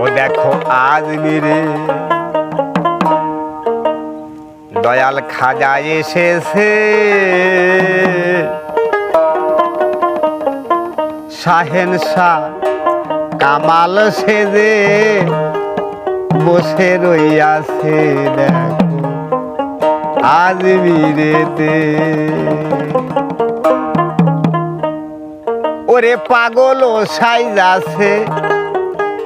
ও দেখো আজ মেরে দয়াল খাজা এসেছে। শাহেন শাহ কামাল সেজে বসে রইয়াছে, দেখো আজ মিরেতে ওরে পাগল ও সাইজ আছে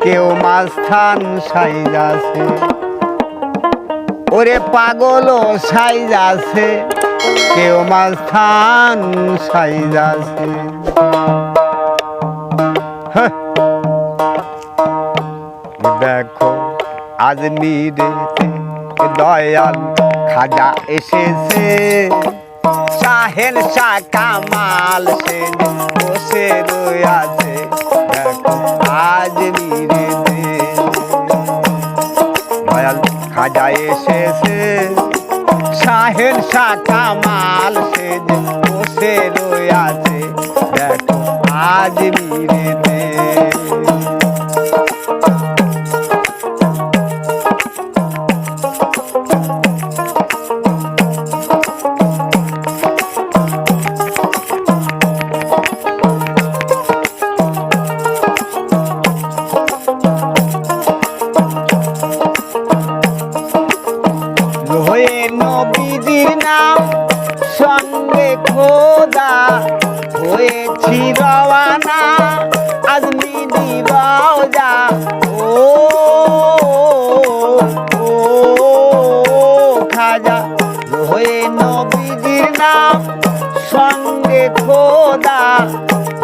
কেউ মাঝখান সাইজ আছে ওরে পাগল ও সাইজ আছে কেউ মাঝখান সাইজ আছে হ্যাঁ। দেখো, আজ মিরেতে দয়াল খাজা এসেছে। শাহেন শাহ কামাল সে বসে রয়েছে। আজ মিরেতে দয়াল খাজা এসেছে। শাহেন শাহ কামাল সে বসে রয়েছে। দেখো, আজ মিরেতে রওয়ানা আজমিরি রওজা ও ও খাজা হয়ে নবীজির নাম, সঙ্গে খোদা।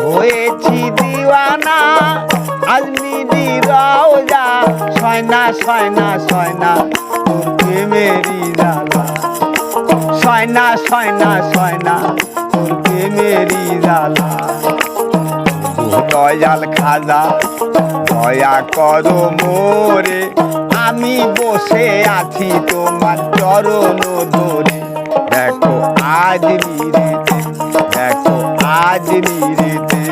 হয়েছি দিওয়ানা আজমিরি রওজা সয়না সয়না সয়না মেরি জালা সয়না সয়না সয়না, তোরকে মেরি জালা দয়াল খাজা, দয়া করো মোরে। আমি বসে আছি তোমার চরণ ধরে। দেখো আজ মিরেতে, দেখো আজ মিরেতে।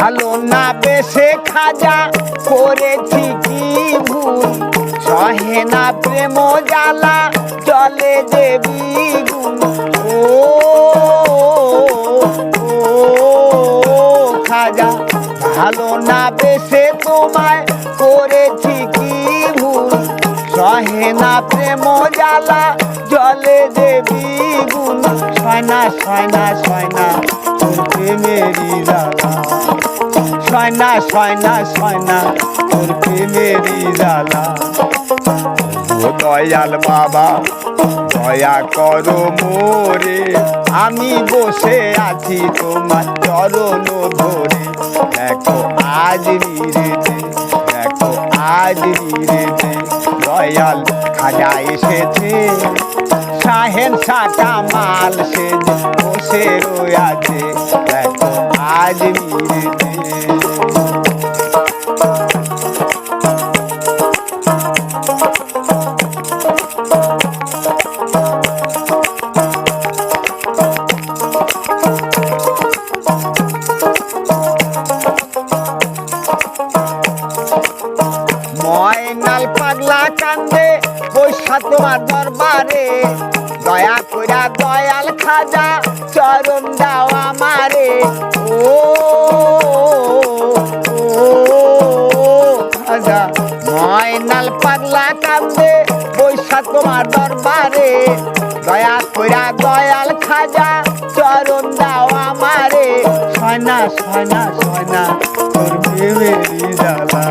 ভালো না বেশে খাজা করেছি কি ভুল? সহে না প্রেম জ্বালা, চলে যে বিগুন ও খাজা, ভালো না বেশে তোমায় করেছি কি ভুল? সহে না প্রেম জ্বালা জলে যে বিগুন সয়না সয়না সয়না তোর মেরি সয়না সয়না সয়না, তোর প্রেমেরি জ্বালা ও দয়াল বাবা, দয়া করো মোরে। আমি বসে আছি তোমার চরণ ধরে। দেখো আজ নিরেতে, দেখো আজ নিরেতে, দয়াল খাজা এসেছে। শাহেন শাকা মাল সে বসে রয়েছে। আজ নিরেতে ময়নাল পাগলা কান্দে বৈশা তোমার দরবারে। দয়া কইরা দয়াল খাজা চরণ দাও আমারে। ও খাজা ময়নাল পাগলা কান্দে বৈশা তোমার দরবারে। দয়া কইরা দয়াল খাজা চরণ দাও আমারে। সয়না সয়না সয়না, তোর প্রেমেরি জ্বালা।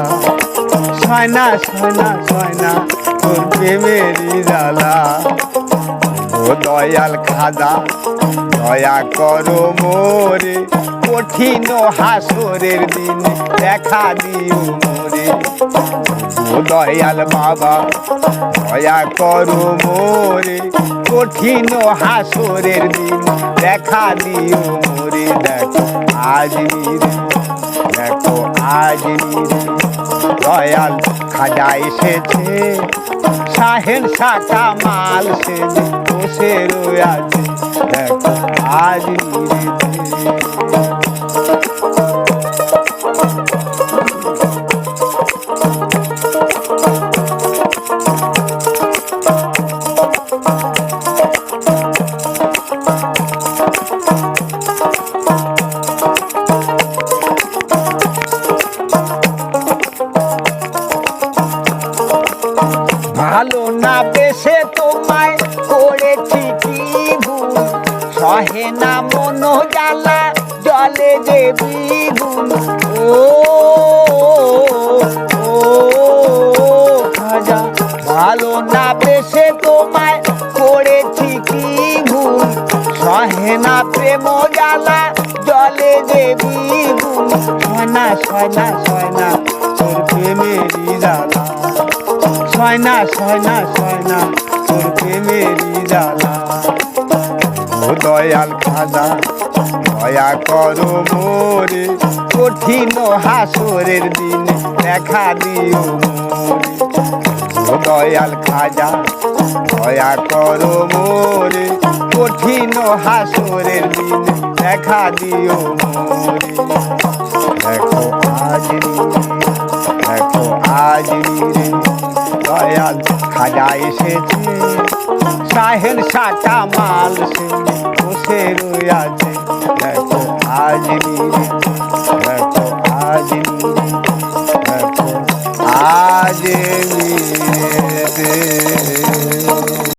সয়না সয়না সয়না, তোর প্রেমেরি জ্বালা। দয়াল খাজা, দয়া করো মোরে, কঠিন হাসরের দিন দেখা দিও মোরে। দয়াল বাবা, দয়া করো মোরে, কঠিন হাসরের দিন দেখা দিও মোরে। দেখো আজ দেখো আজ দয়াল খাজা এসেছে, শাহেন শাখা মাল সেজে। বসে রয়েছে দেখো আজ ভালো না বেশে তোমায় সহে না মন জ্বালা জলে যে বিগুন ও খাজা, ভালো না বেশে তোমায় করেছি কি ভুল? সহে না প্রেম জ্বালা জলে যে বিগুন সয়না সয়না সয়না তোর প্রেমেরই জ্বালা সয়না সয়না সয়না তোর প্রেমেরই জ্বালা দয়াল খাজা, দয়া করো মোরে। কঠিন হাসরের দিন দেখা দিও দয়াল খাজা, দয়া করো মোরে। কঠিন হাসরের দিন দেখা দিও মোরে। দেখো আজ দেখো আজ দয়াল খাজা এসেছে। সাহেন সাটা মাল সে বসে রয়েছে দেখো আজ